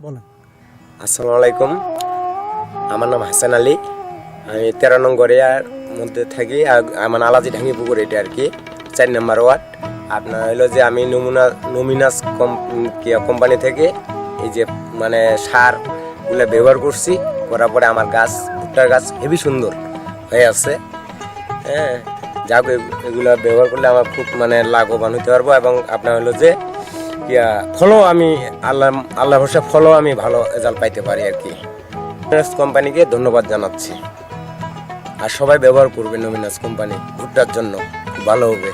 আসসালামু আলাইকুম। আমার নাম হাসান আলী। আমি তেরো নং গড়িয়ার মধ্যে থাকি। আমার আলাজি ঢাঙ্গি পুকুর এটা আর কি। চার নম্বর ওয়ার্ড। আপনার হলো যে আমি নমুনা, নমিনাস কোম্পানি থেকে এই যে মানে সার সারগুলো ব্যবহার করছি। করার পরে আমার গাছ, ভুট্টার গাছ হেবি সুন্দর হয়ে আছে। হ্যাঁ যাক এগুলো ব্যবহার করলে আমার খুব মানে লাভবান হতে পারব। এবং আপনার হলো যে ইয়া ফলও আমি, আল্লাহ আল্লাহ ভরসা ফলো আমি ভালো রেজাল্ট পাইতে পারি আর কি। নমিনাস কোম্পানিকে ধন্যবাদ জানাচ্ছি। আর সবাই ব্যবহার করবে নমিনাস কোম্পানি ভুট্টার জন্য ভালো হবে।